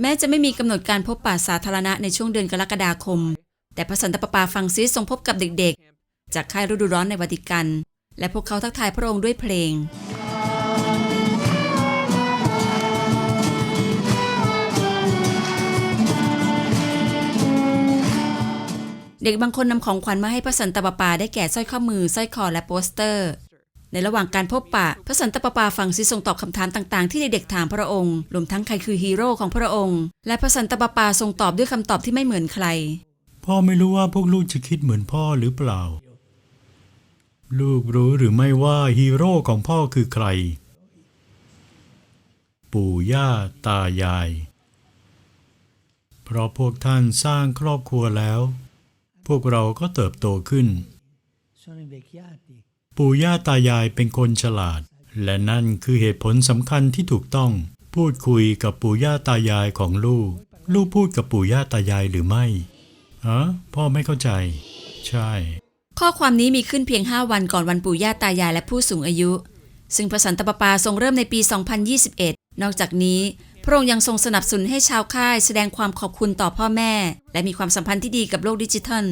แม้จะไม่มีกำหนดการพบปะสาธารณะในช่วงเดือนกรกฎาคม แต่พระสันตะปาปาฟังซิสทรงพบกับเด็กๆ จากค่ายฤดูร้อนในวาติกัน และพวกเขาทักทายพระองค์ด้วยเพลงเด็กบางคนนำของขวัญมาให้พระสันตะปาปาได้แก่สร้อยข้อมือสร้อยคอและโปสเตอร์ ในระหว่างการพบปะ พระสันตะปาปาฟังซิทรงตอบคำถามต่างๆ ที่เด็กๆถามพระองค์ รวมทั้งใครคือฮีโร่ของพระองค์ และพระสันตะปาปาทรงตอบด้วยคำตอบที่ไม่เหมือนใคร พ่อไม่รู้ว่าพวกลูกจะคิดเหมือนพ่อหรือเปล่า ลูกรู้หรือไม่ว่าฮีโร่ของพ่อคือใคร ปู่ย่าตายาย เพราะพวกท่านสร้างครอบครัวแล้ว พวกเราก็เติบโตขึ้น sono invecchiati. ปู่ย่าตายายเป็นคนฉลาด และนั่นคือเหตุผลสำคัญที่ถูกต้อง พูดคุยกับปู่ย่าตายายของลูก ลูกพูดกับปู่ย่าตายายหรือไม่ฮะพ่อไม่เข้าใจ ใช่ ข้อความนี้มีขึ้นเพียง 5 วันก่อนวันปู่ย่าตายายและผู้สูงอายุ ซึ่งพระสันตะปาปาทรงเริ่มในปี 2021 นอกจากนี้พระองค์ยังทรงสนับสนุนให้ชาวค่ายแสดงความขอบคุณต่อพ่อแม่ และมีความสัมพันธ์ที่ดีกับโลกดิจิทัล